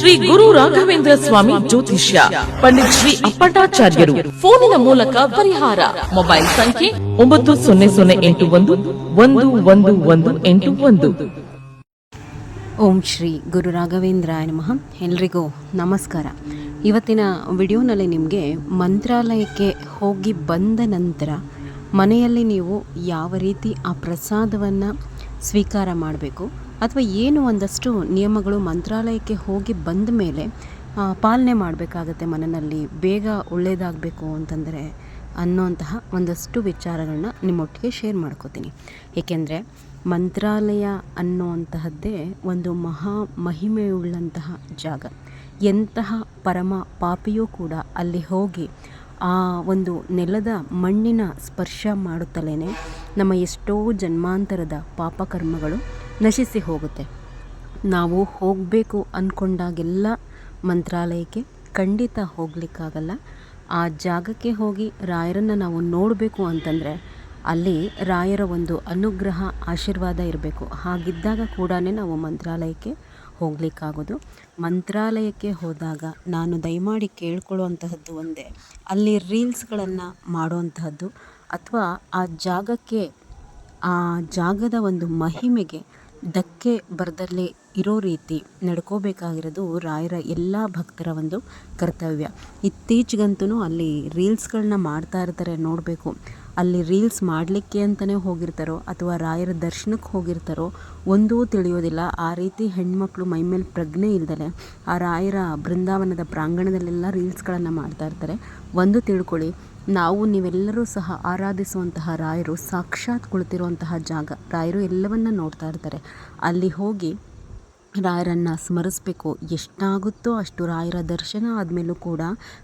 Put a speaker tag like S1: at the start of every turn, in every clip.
S1: ಶ್ರೀ ಗುರು ರಾಘವೇಂದ್ರ ಸ್ವಾಮಿ ಜ್ಯೋತಿಷ್ಯ, ಪಂಡಿತ್ ಶ್ರೀ ಅಪ್ಪಟಾಚಾರ್ಯರು ಫೋನಿನ ಮೂಲಕ ಪರಿಹಾರ. ಮೊಬೈಲ್ ಸಂಖ್ಯೆ ಒಂಬತ್ತು ಸೊನ್ನೆ ಸೊನ್ನೆ ಎಂಟು ಒಂದು ಒಂದು ಒಂದು ಒಂದು ಎಂಟು ಒಂದು.
S2: ಓಂ ಶ್ರೀ ಗುರು ರಾಘವೇಂದ್ರಾಯ ನಮಃ. ಎಲ್ರಿಗೂ ನಮಸ್ಕಾರ. ಇವತ್ತಿನ ವಿಡಿಯೋನಲ್ಲಿ ನಿಮಗೆ ಮಂತ್ರಾಲಯಕ್ಕೆ ಹೋಗಿ ಬಂದ ನಂತರ ಮನೆಯಲ್ಲಿ ನೀವು ಯಾವ ರೀತಿ ಆ ಪ್ರಸಾದವನ್ನು ಸ್ವೀಕಾರ ಮಾಡಬೇಕು ಅಥವಾ ಏನು ಒಂದಷ್ಟು ನಿಯಮಗಳು ಮಂತ್ರಾಲಯಕ್ಕೆ ಹೋಗಿ ಬಂದ ಮೇಲೆ ಪಾಲನೆ ಮಾಡಬೇಕಾಗತ್ತೆ ಮನೆಯಲ್ಲಿ ಬೇಗ ಒಳ್ಳೆಯದಾಗಬೇಕು ಅಂತಂದರೆ ಅನ್ನೋಂತಹ ಒಂದಷ್ಟು ವಿಚಾರಗಳನ್ನ ನಿಮ್ಮೊಟ್ಟಿಗೆ ಶೇರ್ ಮಾಡ್ಕೋತೀನಿ. ಏಕೆಂದರೆ ಮಂತ್ರಾಲಯ ಅನ್ನೋವಂತಹದ್ದೇ ಒಂದು ಮಹಾ ಮಹಿಮೆಯುಳ್ಳಂತಹ ಜಾಗ. ಎಂತಹ ಪರಮ ಪಾಪಿಯೂ ಕೂಡ ಅಲ್ಲಿ ಹೋಗಿ ಆ ಒಂದು ನೆಲದ ಮಣ್ಣಿನ ಸ್ಪರ್ಶ ಮಾಡುತ್ತಲೇ ನಮ್ಮ ಎಷ್ಟೋ ಜನ್ಮಾಂತರದ ಪಾಪಕರ್ಮಗಳು ನಶಿಸಿ ಹೋಗುತ್ತೆ. ನಾವು ಹೋಗಬೇಕು ಅಂದ್ಕೊಂಡಾಗೆಲ್ಲ ಮಂತ್ರಾಲಯಕ್ಕೆ ಖಂಡಿತ ಹೋಗಲಿಕ್ಕಾಗಲ್ಲ. ಆ ಜಾಗಕ್ಕೆ ಹೋಗಿ ರಾಯರನ್ನು ನಾವು ನೋಡಬೇಕು ಅಂತಂದರೆ ಅಲ್ಲಿ ರಾಯರ ಒಂದು ಅನುಗ್ರಹ, ಆಶೀರ್ವಾದ ಇರಬೇಕು. ಹಾಗಿದ್ದಾಗ ಕೂಡ ನಾವು ಮಂತ್ರಾಲಯಕ್ಕೆ ಹೋಗಲಿಕ್ಕಾಗೋದು. ಮಂತ್ರಾಲಯಕ್ಕೆ ಹೋದಾಗ ನಾನು ದಯಮಾಡಿ ಕೇಳ್ಕೊಳ್ಳುವಂತಹದ್ದು ಒಂದೇ, ಅಲ್ಲಿ ರೀಲ್ಸ್ಗಳನ್ನು ಮಾಡುವಂತಹದ್ದು ಅಥವಾ ಆ ಜಾಗಕ್ಕೆ, ಆ ಜಾಗದ ಒಂದು ಮಹಿಮೆಗೆ ಧಕ್ಕೆ ಬರದಲ್ಲೇ ಇರೋ ರೀತಿ ನಡ್ಕೋಬೇಕಾಗಿರೋದು ರಾಯರ ಎಲ್ಲ ಭಕ್ತರ ಒಂದು ಕರ್ತವ್ಯ. ಇತ್ತೀಚೆಗಂತೂ ಅಲ್ಲಿ ರೀಲ್ಸ್ಗಳನ್ನ ಮಾಡ್ತಾ ಇರ್ತಾರೆ ನೋಡಬೇಕು. ಅಲ್ಲಿ ರೀಲ್ಸ್ ಮಾಡಲಿಕ್ಕೆ ಅಂತಲೇ ಹೋಗಿರ್ತಾರೋ ಅಥವಾ ರಾಯರ ದರ್ಶನಕ್ಕೆ ಹೋಗಿರ್ತಾರೋ ಒಂದೂ ತಿಳಿಯೋದಿಲ್ಲ. ಆ ರೀತಿ ಹೆಣ್ಮಕ್ಳು ಮೈಮೇಲೆ ಪ್ರಜ್ಞೆ ಇಲ್ದಲೆ ಆ ರಾಯರ ಬೃಂದಾವನದ ಪ್ರಾಂಗಣದಲ್ಲೆಲ್ಲ ರೀಲ್ಸ್ಗಳನ್ನು ಮಾಡ್ತಾ ಇರ್ತಾರೆ. ಒಂದು ತಿಳ್ಕೊಳ್ಳಿ ನಾವು ನೀವೆಲ್ಲರೂ ಸಹ ಆರಾಧಿಸುವಂತಹ ರಾಯರು ಸಾಕ್ಷಾತ್ ಕುಳಿತಿರುವಂತಹ ಜಾಗ. ರಾಯರು ಎಲ್ಲವನ್ನ ನೋಡ್ತಾ ಇರ್ತಾರೆ. ಅಲ್ಲಿ ಹೋಗಿ ರಾಯರನ್ನು ಸ್ಮರಿಸಬೇಕು. ಎಷ್ಟಾಗುತ್ತೋ ಅಷ್ಟು ರಾಯರ ದರ್ಶನ ಆದಮೇಲೂ ಕೂಡ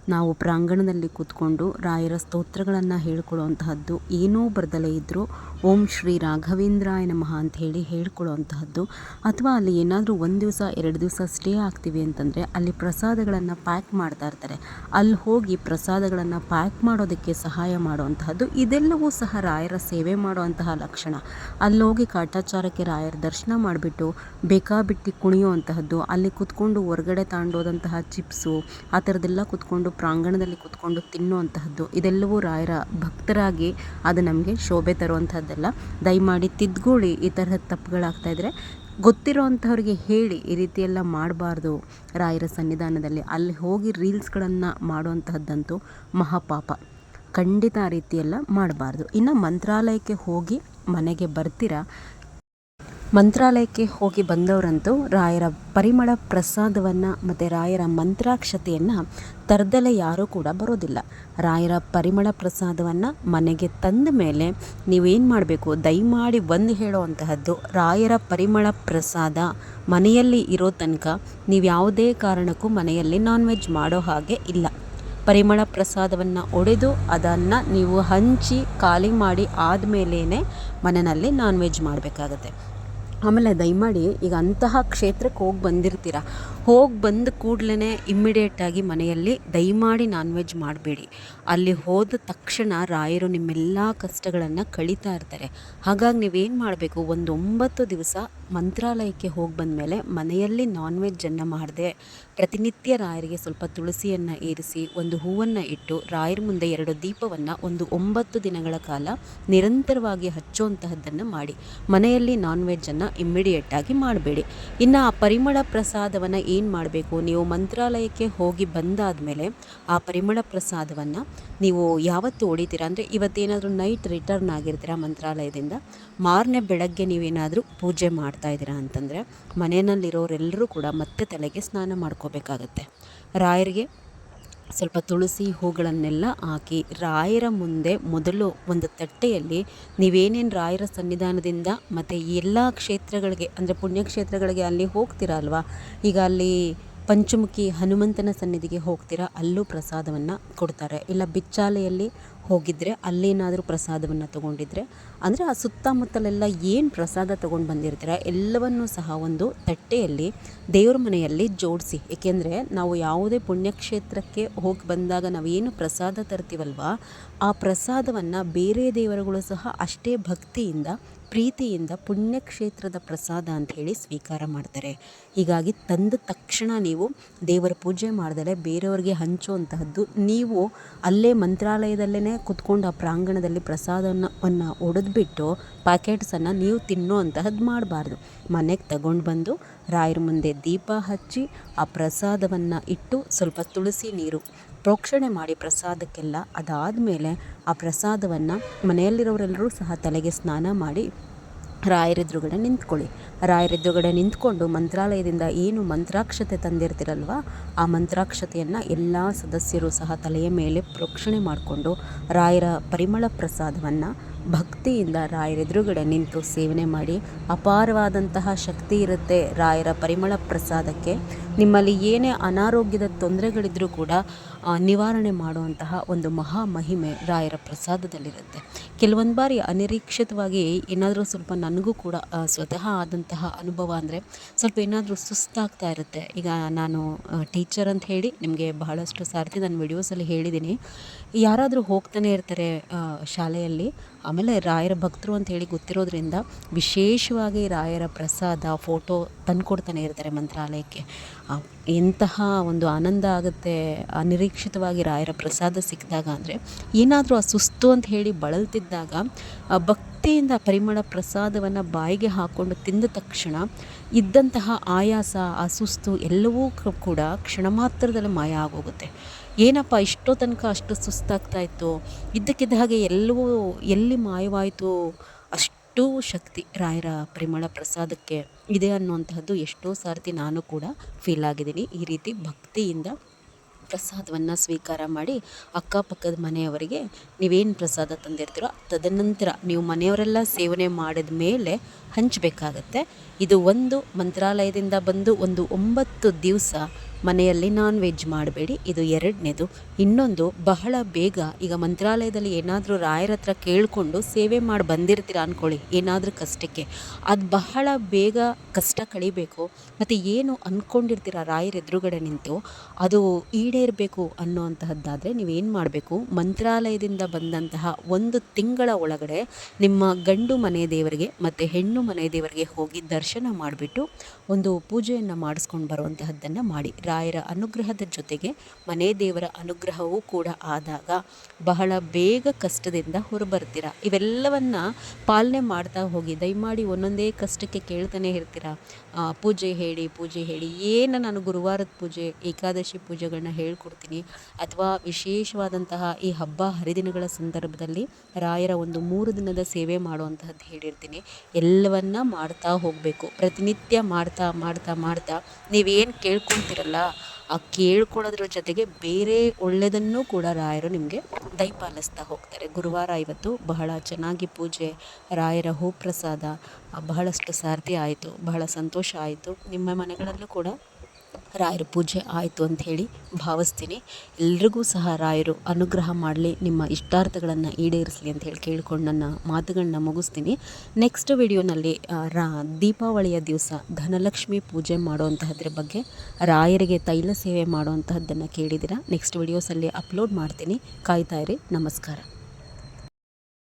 S2: ನಾವು ಪ್ರಾಂಗಣದಲ್ಲಿ ಕೂತ್ಕೊಂಡು ರಾಯರ ಸ್ತೋತ್ರಗಳನ್ನು ಹೇಳ್ಕೊಳ್ಳುವಂತಹದ್ದು, ಏನೂ ಬರ್ದಲೇ ಇದ್ದರೂ ಓಂ ಶ್ರೀ ರಾಘವೇಂದ್ರಾಯ ನಮಃ ಅಂತ ಹೇಳಿ ಹೇಳ್ಕೊಳ್ಳುವಂತಹದ್ದು. ಅಥವಾ ಅಲ್ಲಿ ಏನಾದರೂ ಒಂದು ದಿವಸ, ಎರಡು ದಿವಸ ಸ್ಟೇ ಆಗ್ತೀವಿ ಅಂತಂದರೆ ಅಲ್ಲಿ ಪ್ರಸಾದಗಳನ್ನು ಪ್ಯಾಕ್ ಮಾಡ್ತಾ ಇರ್ತಾರೆ. ಅಲ್ಲಿ ಹೋಗಿ ಪ್ರಸಾದಗಳನ್ನು ಪ್ಯಾಕ್ ಮಾಡೋದಕ್ಕೆ ಸಹಾಯ ಮಾಡುವಂತಹದ್ದು, ಇದೆಲ್ಲವೂ ಸಹ ರಾಯರ ಸೇವೆ ಮಾಡುವಂತಹ ಲಕ್ಷಣ. ಅಲ್ಲಿ ಹೋಗಿ ಕಾಟಾಚಾರಕ್ಕೆ ರಾಯರ ದರ್ಶನ ಮಾಡಿಬಿಟ್ಟು ಬೇಕಾಬಿಟ್ಟಿ ಕುಣಿಯುವಂತಹದ್ದು, ಅಲ್ಲಿ ಕೂತ್ಕೊಂಡು ಹೊರಗಡೆ ತಾಂಡೋದಂತಹ ಚಿಪ್ಸು, ಆ ಥರದ್ದೆಲ್ಲ ಕೂತ್ಕೊಂಡು ಪ್ರಾಂಗಣದಲ್ಲಿ ಕೂತ್ಕೊಂಡು ತಿನ್ನುವಂತಹದ್ದು, ಇದೆಲ್ಲವೂ ರಾಯರ ಭಕ್ತರಾಗಿ ಅದು ನಮಗೆ ಶೋಭೆ ತರುವಂಥದ್ದೆಲ್ಲ ದಯಮಾಡಿ ತಿದ್ದುಕೊಳ್ಳಿ ಈ ತರಹದ ತಪ್ಪುಗಳಾಗ್ತಾ ಇದ್ದರೆ ಗೊತ್ತಿರೋ ಅಂಥವ್ರಿಗೆ ಹೇಳಿ ಈ ರೀತಿಯೆಲ್ಲ ಮಾಡಬಾರ್ದು ರಾಯರ ಸನ್ನಿಧಾನದಲ್ಲಿ. ಅಲ್ಲಿ ಹೋಗಿ ರೀಲ್ಸ್ಗಳನ್ನು ಮಾಡುವಂತಹದ್ದಂತೂ ಮಹಾಪಾಪ. ಖಂಡಿತ ಆ ರೀತಿಯೆಲ್ಲ ಮಾಡಬಾರ್ದು. ಇನ್ನು ಮಂತ್ರಾಲಯಕ್ಕೆ ಹೋಗಿ ಮನೆಗೆ ಬರ್ತೀರಾ? ಮಂತ್ರಾಲಯಕ್ಕೆ ಹೋಗಿ ಬಂದವರಂತೂ ರಾಯರ ಪರಿಮಳ ಪ್ರಸಾದವನ್ನು ಮತ್ತು ರಾಯರ ಮಂತ್ರಾಕ್ಷತೆಯನ್ನು ತರದಲ್ಲೇ ಯಾರೂ ಕೂಡ ಬರೋದಿಲ್ಲ. ರಾಯರ ಪರಿಮಳ ಪ್ರಸಾದವನ್ನು ಮನೆಗೆ ತಂದ ಮೇಲೆ ನೀವೇನು ಮಾಡಬೇಕು? ದಯಮಾಡಿ ಒಂದು ಹೇಳುವಂತಹದ್ದು ರಾಯರ ಪರಿಮಳ ಪ್ರಸಾದ ಮನೆಯಲ್ಲಿ ಇರೋ ತನಕ ನೀವು ಯಾವುದೇ ಕಾರಣಕ್ಕೂ ಮನೆಯಲ್ಲಿ ನಾನ್ ವೆಜ್ ಮಾಡೋ ಹಾಗೆ ಇಲ್ಲ. ಪರಿಮಳ ಪ್ರಸಾದವನ್ನು ಒಡೆದು ಅದನ್ನು ನೀವು ಹಂಚಿ ಖಾಲಿ ಮಾಡಿ ಆದಮೇಲೇ ಮನೆಯಲ್ಲಿ ನಾನ್ ವೆಜ್ ಮಾಡಬೇಕಾಗತ್ತೆ. ಆಮೇಲೆ ದಯಮಾಡಿ ಈಗ ಅಂತಹ ಕ್ಷೇತ್ರಕ್ಕೆ ಹೋಗಿ ಬಂದಿರ್ತೀರ. ಹೋಗಿ ಬಂದ ಕೂಡಲೇ ಇಮ್ಮಿಡಿಯೇಟಾಗಿ ಮನೆಯಲ್ಲಿ ದಯಮಾಡಿ ನಾನ್ ವೆಜ್ ಮಾಡಬೇಡಿ. ಅಲ್ಲಿ ಹೋದ ತಕ್ಷಣ ರಾಯರು ನಿಮ್ಮೆಲ್ಲ ಕಷ್ಟಗಳನ್ನು ಕಳೀತಾ ಇರ್ತಾರೆ. ಹಾಗಾಗಿ ನೀವೇನು ಮಾಡಬೇಕು? ಒಂದು ಒಂಬತ್ತು ದಿವಸ ಮಂತ್ರಾಲಯಕ್ಕೆ ಹೋಗಿ ಬಂದಮೇಲೆ ಮನೆಯಲ್ಲಿ ನಾನ್ ವೆಜ್ಜನ್ನು ಮಾಡದೆ. ಪ್ರತಿನಿತ್ಯ ರಾಯರಿಗೆ ಸ್ವಲ್ಪ ತುಳಸಿಯನ್ನು ಏರಿಸಿ, ಒಂದು ಹೂವನ್ನು ಇಟ್ಟು, ರಾಯರ ಮುಂದೆ ಎರಡು ದೀಪವನ್ನು ಒಂದು ಒಂಬತ್ತು ದಿನಗಳ ಕಾಲ ನಿರಂತರವಾಗಿ ಹಚ್ಚುವಂತಹದ್ದನ್ನು ಮಾಡಿ. ಮನೆಯಲ್ಲಿ ನಾನ್ ವೆಜ್ಜನ್ನು ಇಮ್ಮಿಡಿಯೇಟಾಗಿ ಮಾಡಬೇಡಿ. ಇನ್ನು ಆ ಪರಿಮಳ ಪ್ರಸಾದವನ್ನು ಏನು ಮಾಡಬೇಕು? ನೀವು ಮಂತ್ರಾಲಯಕ್ಕೆ ಹೋಗಿ ಬಂದಾದ ಮೇಲೆ ಆ ಪರಿಮಳ ಪ್ರಸಾದವನ್ನು ನೀವು ಯಾವತ್ತು ಹೊಡಿತೀರಾ? ಅಂದರೆ ಇವತ್ತೇನಾದರೂ ನೈಟ್ ರಿಟರ್ನ್ ಆಗಿರ್ತೀರಾ ಮಂತ್ರಾಲಯದಿಂದ? ಮಾರನೇ ಬೆಳಗ್ಗೆ ನೀವೇನಾದರೂ ಪೂಜೆ ಮಾಡ್ತಾ ಇದ್ದೀರಾ ಅಂತಂದರೆ ಮನೆಯಲ್ಲಿರೋರೆಲ್ಲರೂ ಕೂಡ ಮತ್ತೆ ತಲೆಗೆ ಸ್ನಾನ ಮಾಡ್ಕೋಬೇಕಾಗತ್ತೆ. ರಾಯರಿಗೆ ಸ್ವಲ್ಪ ತುಳಸಿ ಹೂಗಳನ್ನೆಲ್ಲ ಹಾಕಿ ರಾಯರ ಮುಂದೆ ಮೊದಲು ಒಂದು ತಟ್ಟೆಯಲ್ಲಿ ನೀವೇನೇನು ರಾಯರ ಸನ್ನಿಧಾನದಿಂದ ಮತ್ತು ಎಲ್ಲ ಕ್ಷೇತ್ರಗಳಿಗೆ ಅಂದರೆ ಪುಣ್ಯಕ್ಷೇತ್ರಗಳಿಗೆ ಅಲ್ಲಿ ಹೋಗ್ತೀರಾ ಅಲ್ವಾ? ಈಗ ಅಲ್ಲಿ ಪಂಚಮುಖಿ ಹನುಮಂತನ ಸನ್ನಿಧಿಗೆ ಹೋಗ್ತೀರಾ? ಅಲ್ಲೂ ಪ್ರಸಾದವನ್ನು ಕೊಡ್ತಾರೆ. ಇಲ್ಲ, ಬಿಚ್ಚಾಲೆಯಲ್ಲಿ ಹೋಗಿದ್ದರೆ ಅಲ್ಲೇನಾದರೂ ಪ್ರಸಾದವನ್ನು ತೊಗೊಂಡಿದ್ರೆ, ಅಂದರೆ ಆ ಸುತ್ತಮುತ್ತಲೆಲ್ಲ ಏನು ಪ್ರಸಾದ ತೊಗೊಂಡು ಬಂದಿರ್ತೀರ, ಎಲ್ಲವನ್ನೂ ಸಹ ಒಂದು ತಟ್ಟೆಯಲ್ಲಿ, ದೇವ್ರ ಮನೆಯಲ್ಲಿ ಜೋಡಿಸಿ. ಏಕೆಂದರೆ ನಾವು ಯಾವುದೇ ಪುಣ್ಯಕ್ಷೇತ್ರಕ್ಕೆ ಹೋಗಿ ಬಂದಾಗ ನಾವೇನು ಪ್ರಸಾದ ತರ್ತೀವಲ್ವ, ಆ ಪ್ರಸಾದವನ್ನು ಬೇರೆ ದೇವರುಗಳು ಸಹ ಅಷ್ಟೇ ಭಕ್ತಿಯಿಂದ, ಪ್ರೀತಿಯಿಂದ ಪುಣ್ಯಕ್ಷೇತ್ರದ ಪ್ರಸಾದ ಅಂತ ಹೇಳಿ ಸ್ವೀಕಾರ ಮಾಡ್ತಾರೆ. ಹೀಗಾಗಿ ತಂದ ತಕ್ಷಣ ನೀವು ದೇವರ ಪೂಜೆ ಮಾಡಿದರೆ ಬೇರೆಯವ್ರಿಗೆ ಹಂಚುವಂತಹದ್ದು, ನೀವು ಅಲ್ಲೇ ಮಂತ್ರಾಲಯದಲ್ಲೇ ಕುತ್ಕೊಂಡು ಆ ಪ್ರಾಂಗಣದಲ್ಲಿ ಪ್ರಸಾದವನ್ನು ಒಡೆದ್ಬಿಟ್ಟು ಪ್ಯಾಕೆಟ್ಸನ್ನು ನೀವು ತಿನ್ನುವಂತಹದ್ದು ಮಾಡಬಾರ್ದು. ಮನೆಗೆ ತಗೊಂಡು ಬಂದು ರಾಯರ ಮುಂದೆ ದೀಪ ಹಚ್ಚಿ ಆ ಪ್ರಸಾದವನ್ನು ಇಟ್ಟು ಸ್ವಲ್ಪ ತುಳಸಿ ನೀರು ಪ್ರೋಕ್ಷಣೆ ಮಾಡಿ ಪ್ರಸಾದಕ್ಕೆಲ್ಲ ಅದಾದ ಮೇಲೆ ಆ ಪ್ರಸಾದವನ್ನು ಮನೆಯಲ್ಲಿರೋರೆಲ್ಲರೂ ಸಹ ತಲೆಗೆ ಸ್ನಾನ ಮಾಡಿ ರಾಯರೆದುರುಗಡೆ ನಿಂತ್ಕೊಳ್ಳಿ. ರಾಯರೆದುರುಗಡೆ ನಿಂತ್ಕೊಂಡು ಮಂತ್ರಾಲಯದಿಂದ ಏನು ಮಂತ್ರಾಕ್ಷತೆ ತಂದಿರ್ತಿರಲ್ವ, ಆ ಮಂತ್ರಾಕ್ಷತೆಯನ್ನು ಎಲ್ಲ ಸದಸ್ಯರು ಸಹ ತಲೆಯ ಮೇಲೆ ಪ್ರೋಕ್ಷಣೆ ಮಾಡಿಕೊಂಡು ರಾಯರ ಪರಿಮಳ ಪ್ರಸಾದವನ್ನು ಭಕ್ತಿಯಿಂದ ರಾಯರೆದುರುಗಡೆ ನಿಂತು ಸೇವನೆ ಮಾಡಿ, ಅಪಾರವಾದಂತಹ ಶಕ್ತಿ ಇರುತ್ತೆ ರಾಯರ ಪರಿಮಳ ಪ್ರಸಾದಕ್ಕೆ. ನಿಮ್ಮಲ್ಲಿ ಏನೇ ಅನಾರೋಗ್ಯದ ತೊಂದರೆಗಳಿದ್ದರೂ ಕೂಡ ನಿವಾರಣೆ ಮಾಡುವಂತಹ ಒಂದು ಮಹಾ ಮಹಿಮೆ ರಾಯರ ಪ್ರಸಾದದಲ್ಲಿರುತ್ತೆ. ಕೆಲವೊಂದು ಬಾರಿ ಅನಿರೀಕ್ಷಿತವಾಗಿ ಏನಾದರೂ ಸ್ವಲ್ಪ ನನಗೂ ಕೂಡ ಸ್ವತಃ ಆದಂತಹ ಅನುಭವ ಅಂದರೆ ಸ್ವಲ್ಪ ಏನಾದರೂ ಸುಸ್ತಾಗ್ತಾ ಇರುತ್ತೆ. ಈಗ ನಾನು ಟೀಚರ್ ಅಂತ ಹೇಳಿ ನಿಮಗೆ ಬಹಳಷ್ಟು ಸಾರ್ತಿ ನಾನು ವಿಡಿಯೋಸಲ್ಲಿ ಹೇಳಿದ್ದೀನಿ ಯಾರಾದರೂ ಹೋಗ್ತಾನೆ ಇರ್ತಾರೆ ಶಾಲೆಯಲ್ಲಿ ಆಮೇಲೆ ರಾಯರ ಭಕ್ತರು ಅಂತ ಹೇಳಿ ಗೊತ್ತಿರೋದ್ರಿಂದ ವಿಶೇಷವಾಗಿ ರಾಯರ ಪ್ರಸಾದ ಫೋಟೋ ತಂದುಕೊಡ್ತಾನೆ ಇರ್ತಾರೆ ಮಂತ್ರಾಲಯಕ್ಕೆ. ಎಂತಹ ಒಂದು ಆನಂದ ಆಗುತ್ತೆ, ಅನಿರೀಕ್ಷಿತವಾಗಿ ರಾಯರ ಪ್ರಸಾದ ಸಿಕ್ಕಿದಾಗ ಅಂದರೆ ಏನಾದರೂ ಆ ಸುಸ್ತು ಅಂತ ಹೇಳಿ ಬಳಲ್ತಿದ್ದಾಗ ಭಕ್ತಿಯಿಂದ ಪರಿಮಳ ಪ್ರಸಾದವನ್ನು ಬಾಯಿಗೆ ಹಾಕ್ಕೊಂಡು ತಿಂದ ತಕ್ಷಣ ಇದ್ದಂತಹ ಆಯಾಸ, ಆ ಸುಸ್ತು ಎಲ್ಲವೂ ಕೂಡ ಕ್ಷಣ ಮಾತ್ರದಲ್ಲಿ ಮಾಯ ಆಗೋಗುತ್ತೆ. ಏನಪ್ಪ ಇಷ್ಟೋ ತನಕ ಅಷ್ಟು ಸುಸ್ತಾಗ್ತಾ ಇತ್ತು? ಇದ್ದಕ್ಕಿದ್ದ ಹಾಗೆ ಎಲ್ಲವೂ ಎಲ್ಲಿ ಮಾಯವಾಯಿತು? ಅಷ್ಟು ಶಕ್ತಿ ರಾಯರ ಪರಿಮಳ ಪ್ರಸಾದಕ್ಕೆ ಇದೆ ಅನ್ನುವಂತಹದ್ದು ಎಷ್ಟೋ ಸಾರ್ತಿ ನಾನು ಕೂಡ ಫೀಲ್ ಆಗಿದ್ದೀನಿ. ಈ ರೀತಿ ಭಕ್ತಿಯಿಂದ ಪ್ರಸಾದವನ್ನು ಸ್ವೀಕಾರ ಮಾಡಿ ಅಕ್ಕಪಕ್ಕದ ಮನೆಯವರಿಗೆ ನೀವೇನು ಪ್ರಸಾದ ತಂದಿರ್ತೀರೋ ತದನಂತರ ನೀವು ಮನೆಯವರೆಲ್ಲ ಸೇವನೆ ಮಾಡಿದ ಮೇಲೆ ಹಂಚಬೇಕಾಗತ್ತೆ. ಇದು ಒಂದು ಮಂತ್ರಾಲಯದಿಂದ ಬಂದು ಒಂದು ಒಂಬತ್ತು ದಿವಸ ಮನೆಯಲ್ಲಿ ನಾನ್ ವೆಜ್ ಮಾಡಬೇಡಿ. ಇದು ಎರಡನೇದು. ಇನ್ನೊಂದು, ಬಹಳ ಬೇಗ ಈಗ ಮಂತ್ರಾಲಯದಲ್ಲಿ ಏನಾದರೂ ರಾಯರ ಹತ್ರ ಕೇಳಿಕೊಂಡು ಸೇವೆ ಮಾಡಿ ಬಂದಿರ್ತೀರ ಅಂದ್ಕೊಳ್ಳಿ ಏನಾದರೂ ಕಷ್ಟಕ್ಕೆ. ಅದು ಬಹಳ ಬೇಗ ಕಷ್ಟ ಕಳಿಬೇಕು. ಮತ್ತು ಏನು ಅಂದ್ಕೊಂಡಿರ್ತೀರ ರಾಯರ ಎದುರುಗಡೆ ನಿಂತು, ಅದು ಈಡೇರಬೇಕು ಅನ್ನೋವಂತಹದ್ದಾದರೆ ನೀವೇನು ಮಾಡಬೇಕು? ಮಂತ್ರಾಲಯದಿಂದ ಬಂದಂತಹ ಒಂದು ತಿಂಗಳ ಒಳಗಡೆ ನಿಮ್ಮ ಗಂಡು ಮನೆ ದೇವರಿಗೆ ಮತ್ತು ಹೆಣ್ಣು ಮನೆ ದೇವರಿಗೆ ಹೋಗಿ ದರ್ಶನ ಮಾಡಿಬಿಟ್ಟು ಒಂದು ಪೂಜೆಯನ್ನು ಮಾಡಿಸ್ಕೊಂಡು ಬರುವಂತಹದ್ದನ್ನು ಮಾಡಿ. ರಾಯರ ಅನುಗ್ರಹದ ಜೊತೆಗೆ ಮನೆ ದೇವರ ಅನುಗ್ರಹವೂ ಕೂಡ ಆದಾಗ ಬಹಳ ಬೇಗ ಕಷ್ಟದಿಂದ ಹೊರಬರ್ತೀರ ಇವೆಲ್ಲವನ್ನ ಪಾಲನೆ ಮಾಡ್ತಾ ಹೋಗಿ, ದಯಮಾಡಿ ಒಂದೊಂದೇ ಕಷ್ಟಕ್ಕೆ ಕೇಳ್ತಾನೆ ಇರ್ತೀರ. ಪೂಜೆ ಹೇಳಿ ಪೂಜೆ ಹೇಳಿ, ಏನು ನಾನು ಗುರುವಾರದ ಪೂಜೆ, ಏಕಾದಶಿ ಪೂಜೆಗಳನ್ನ ಹೇಳ್ಕೊಡ್ತೀನಿ. ಅಥವಾ ವಿಶೇಷವಾದಂತಹ ಈ ಹಬ್ಬ ಹರಿದಿನಗಳ ಸಂದರ್ಭದಲ್ಲಿ ರಾಯರ ಒಂದು ಮೂರು ದಿನದ ಸೇವೆ ಮಾಡುವಂತಹದ್ದು ಹೇಳಿರ್ತೀನಿ. ಎಲ್ಲವನ್ನ ಮಾಡ್ತಾ ಹೋಗಬೇಕು. ಪ್ರತಿನಿತ್ಯ ಮಾಡ್ತಾ ಮಾಡ್ತಾ ಮಾಡ್ತಾ ನೀವೇನು ಕೇಳ್ಕೊತಿರಲ್ಲ ಆ ಕೇಳ್ಕೊಳ್ಳೋದ್ರ ಜೊತೆಗೆ ಬೇರೆ ಒಳ್ಳೆಯದನ್ನು ಕೂಡ ರಾಯರು ನಿಮಗೆ ದಯಪಾಲಿಸ್ತಾ ಹೋಗ್ತಾರೆ. ಗುರುವಾರ ಇವತ್ತು ಬಹಳ ಚೆನ್ನಾಗಿ ಪೂಜೆ, ರಾಯರ ಹೂಪ್ರಸಾದ ಬಹಳಷ್ಟು ಸಾರ್ತಿ ಆಯಿತು, ಬಹಳ ಸಂತೋಷ ಆಯಿತು. ನಿಮ್ಮ ಮನೆಗಳಲ್ಲೂ ಕೂಡ ರಾಯರ ಪೂಜೆ ಆಯಿತು ಅಂಥೇಳಿ ಭಾವಿಸ್ತೀನಿ. ಎಲ್ರಿಗೂ ಸಹ ರಾಯರು ಅನುಗ್ರಹ ಮಾಡಲಿ, ನಿಮ್ಮ ಇಷ್ಟಾರ್ಥಗಳನ್ನು ಈಡೇರಿಸಲಿ ಅಂತ ಹೇಳಿ ಕೇಳ್ಕೊಂಡು ನನ್ನ ಮಾತುಗಳನ್ನ ಮುಗಿಸ್ತೀನಿ. ನೆಕ್ಸ್ಟ್ ವಿಡಿಯೋನಲ್ಲಿ ರಾ, ದೀಪಾವಳಿಯ ದಿವಸ ಧನಲಕ್ಷ್ಮಿ ಪೂಜೆ ಮಾಡುವಂತಹದ್ರ ಬಗ್ಗೆ ರಾಯರಿಗೆ ತೈಲ ಸೇವೆ ಮಾಡುವಂತಹದ್ದನ್ನು ಕೇಳಿದ್ದೀರಾ? ನೆಕ್ಸ್ಟ್ ವಿಡಿಯೋಸಲ್ಲಿ ಅಪ್ಲೋಡ್ ಮಾಡ್ತೀನಿ. ಕಾಯ್ತಾ ಇರಿ. ನಮಸ್ಕಾರ.